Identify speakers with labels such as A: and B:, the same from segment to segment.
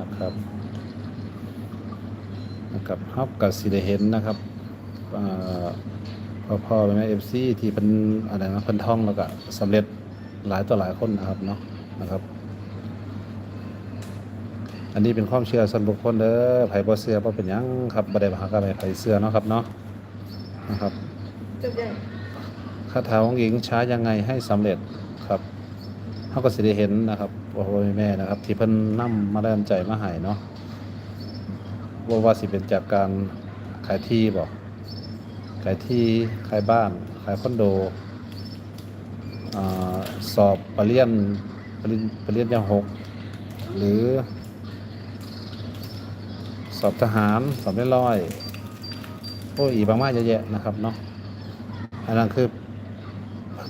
A: นะครับนะครับเฮากับสิได้เห็นนะครับอ่าพ่อพ่อแม่แม่ FC ที่เพิ่นอะไรนะเพิ่นท่องแล้วก็สำเร็จหลายต่อหลายคนนะครับเนาะนะครับ อันนี้เป็นความเชื่อส่วนบุคคลเด้อไผบ่เชื่อบ่เป็นหยังครับบ่ได้บังคับให้ไผเชื่อเนาะครับเนาะนะครับ
B: จบยัง
A: คาถาของหญิงช้ายังไงให้สำเร็จครับเขาก็สิได้เห็นนะครับ โอ้โหแม่นะครับ ที่เพิ่นนำมาแรงใจมาให้เนาะว่าว่าสิเป็นจากการขายที่บอกขายที่ขายบ้าน ขายคอนโดอสอบปรริญญาปริญปรริญญาหกหรือ สอบทหารสอบไม่ร้อยโอ้ยอีบางมากเยอะแยะนะครับเนาะอันนั้นคือ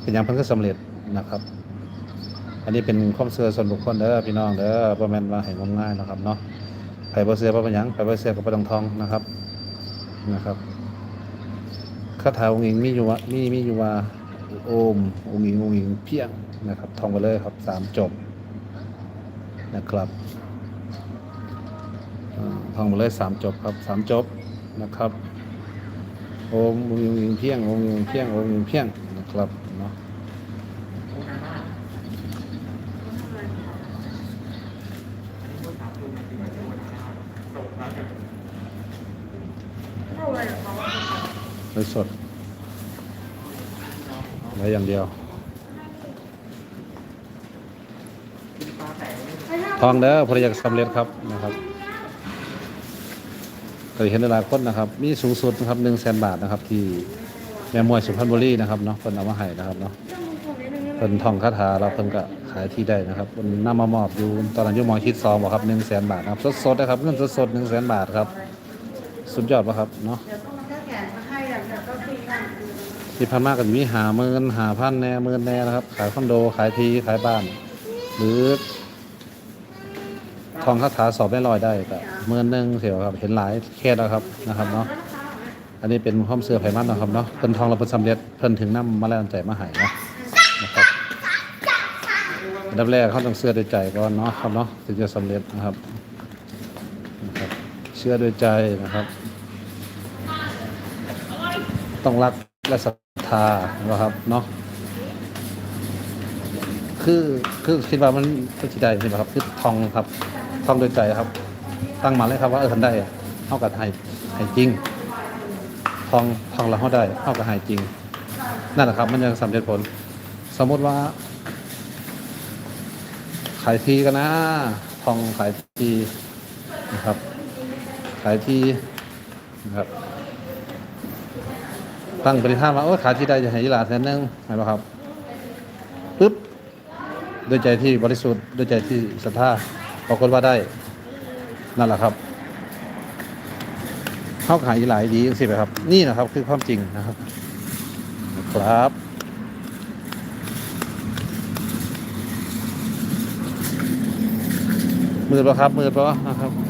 A: เป็นอย่างเพิ่นก็สำเร็จนะครับ อันนี้เป็นความเชื่อส่วนบุคคลเด้อพี่น้องเด้อบ่แม่นว่าให้งมงายนะครับเนาะไผบ่เชื่อบ่เป็นหยังไผบ่เชื่อก็บ่ต้องท่องนะครับนะครับคาถาองค์หญิงมีอยู่ว่ามีมีอยู่ว่าโอมองค์หญิงองค์หญิงเพียงนะครับท่องไปเลยครับสามจบนะครับท่องไปเลยสามจบครับสามจบนะครับ โอมองิงองค์หญิงเพียงองค์หญิงเพียงองค์หญิงเพียงนะครับเนาะ
B: เท่าไรกับเขา
A: เลยสดไว้อย่างเดียว ทองเด้อพระยากสำเร็จครับนะครับเคยเห็นหลายคนนะครับ มีสูงสุดนะครับหนึ่งแสนบาทนะครับ ที่แม่มวยสุพรรณบุรีนะครับเนาะเพิ่นเอามาให้นะครับเนาะ
B: คนนิดนึง
A: เพิ่นทองคาถาเราเพิ่นก็ขายที่ได้นะครับเพิ่นนำมามอบอยู่ตอนนั้นอยู่มอชิดซองบอกครับหนึ่งแสนบาทครับสดๆนะครับเงินสดๆหนึ่งแสนบาทครับ สุดยอดป่ะครับเนาะ ที่พันมากก็จะมีหาเมินหาพันแน่เมินแน่นะครับ ขายคอนโดขายทีขายบ้าน หรือทองคาถาสอบได้ลอยได้ก็เมินหนึงเสียวครับ เห็นหลายเคสแล้วครับนะครับเนาะอันนี้เป็นความเสื่อไผมันนะครับเนาะเพิ่นทองเราเพิ่นสำเร็จเพิ่นถึงน้ำมาแรงใจมาห้เนาะนะครับดับแรกเขาต้องเชื่อด้วยใจก่อนเนาะครับเนาะถึงจะสำเร็จนะครับนะครับ เชื่อด้วยใจนะครับ ต้องรักและศรัท ธานะครับเนาะคือคือคิดว่ามันคือที่ใดใช่ไหมครับ คือทองครับทองโดยใจครับ ตั้งมาเลยครับว่าเออทันได้เท่ากับให้ให้จริงทองทองเราเขาได้เท่ากับให้จริง นั่นแหละครับ มันยังสำเร็จผล สมมติว่า ขายทีกันนะทองขายทีนะครับ ขายทีนะครับ ตั้งปฏิท่านว่าโอ้ขายที่ใดจะให้ยีหลาแสนหนึงเห็นไหมครับปึ๊บด้วยใจที่บริสุทธิ์ด้วยใจที่ศรัทธาปรากฏว่าได้ นั่นแหละครับเข้าขายยีหลายดีสิไหมครับ นี่นะครับ คือความจริงนะครับ ครับมืดปะครับมืดปะนะครับ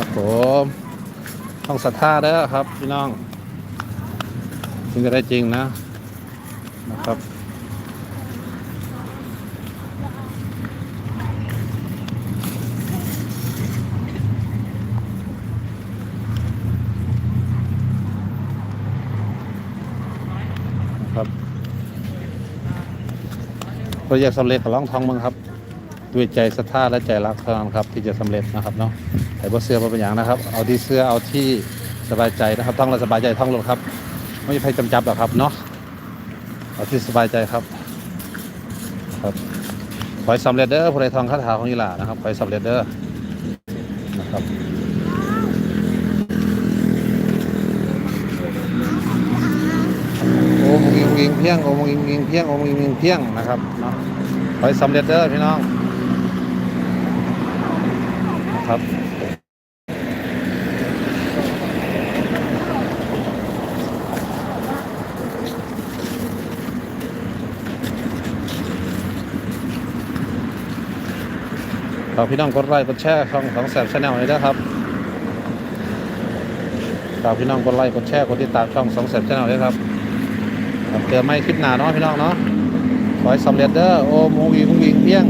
A: ครับผมต้องศรัทธาเด้อครับ พี่น้องถึงจะได้จริงนะนะครับครับเราอยากสำเร็จกับร้องทองมืองครับ ด้วยใจศรัทธาและใจรักเท่านั้นครับที่จะสำเร็จนะครับเนาะไอ้บ่เสื้อบ่เป็นอย่างนะครับ เอาที่เสื้อเอาที่สบายใจนะครับท่องเราสบายใจท่องลงครับไม่มีใครจำจับหรอกครับเนาะเอาที่สบายใจครับ ครับขอให้สำเร็จเด้อผู้ใดทองคาถาของยีหลานะครับขอให้สำเร็จเด้อนะครับโอ้มงยิงเพียงโอ้มงยิงเพียงโอ้มงยิงเพียงนะครับเนาะขอให้สำเร็จเด้อพี่น้อง ครับฝากพี่น้องกดไลค์กดแชร์ช่องของแสบชาแนลเลยนะครับฝากพี่น้องกดไลค์กดแชร์กดติดตามช่องสองแสบชาแนลเลยครับเจอไม่คลิปหนาเนาะพี่น้องเนาะ ขอให้สำเร็จเด้อ โอมโมวีมุงวิงเพียง